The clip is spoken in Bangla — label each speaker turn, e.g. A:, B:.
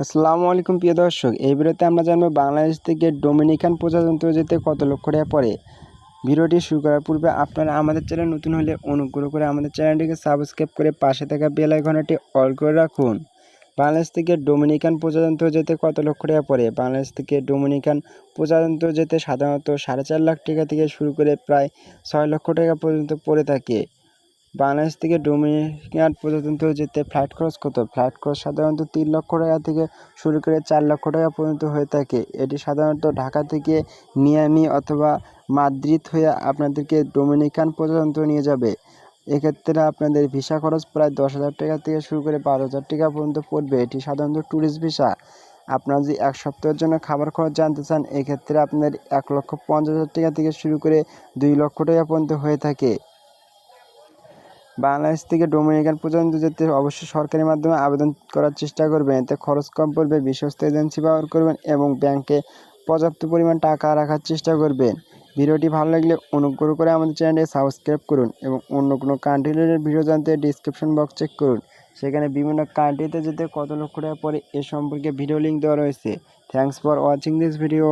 A: আসসালামু আলাইকুম প্রিয় দর্শক, এই ভিডিওতে আমরা জানব বাংলাদেশ থেকে ডোমিনিকান প্রজাতন্ত্র যেতে কত লক্ষ টাকা পড়ে। ভিডিওটি শুরু করার পূর্বে আপনারা আমাদের চ্যানেল নতুন হলে অনুগ্রহ করে আমাদের চ্যানেলটিকে সাবস্ক্রাইব করে পাশে থাকা বেল আইকনটি অল করে রাখুন। বাংলাদেশ থেকে ডোমিনিকান প্রজাতন্ত্র যেতে কত লক্ষ টাকা পড়ে? বাংলাদেশ থেকে ডোমিনিকান প্রজাতন্ত্র যেতে সাধারণত সাড়ে চার লাখ টাকা থেকে শুরু করে প্রায় ছয় লক্ষ টাকা পর্যন্ত পড়ে থাকে। বাংলাদেশ থেকে ডোমিনিকান প্রজাতন্ত্র যেতে ফ্লাইট খরচ কত? ফ্লাইট খরচ সাধারণত তিন লক্ষ টাকা থেকে শুরু করে চার লক্ষ টাকা পর্যন্ত হয়ে থাকে। এটি সাধারণত ঢাকা থেকে মিয়ামি অথবা মাদ্রিদ হয়ে আপনাদেরকে ডোমিনিকান প্রজাতন্ত্র নিয়ে যাবে। এক্ষেত্রে আপনাদের ভিসা খরচ প্রায় দশ হাজার টাকা থেকে শুরু করে বারো হাজার টাকা পর্যন্ত পড়বে। এটি সাধারণত ট্যুরিস্ট ভিসা আপনারা যদি এক সপ্তাহের জন্য খাবার খরচ জানতে চান, এক্ষেত্রে আপনাদের এক লক্ষ পঞ্চাশ হাজার টাকা থেকে শুরু করে দুই লক্ষ টাকা পর্যন্ত হয়ে থাকে। বাংলাদেশ থেকে ডোমিনিকান পর্যন্ত যেতে অবশ্যই সরকারি মাধ্যমে আবেদন করার চেষ্টা করবেন। এতে খরচ কম পড়বে, বিশ্বস্ত এজেন্সি ব্যবহার করবেন এবং ব্যাংকে পর্যাপ্ত পরিমাণ টাকা রাখার চেষ্টা করবেন। ভিডিওটি ভালো লাগলে অনুগ্রহ করে আমাদের চ্যানেলটি সাবস্ক্রাইব করুন এবং অন্য কোনো কান্ট্রি ভিডিও জানতে ডিসক্রিপশন বক্স চেক করুন। সেখানে বিভিন্ন কান্ট্রিতে যেতে কত লক্ষ টাকা পরে এ সম্পর্কে ভিডিও লিঙ্ক দেওয়া রয়েছে। Thanks for watching this video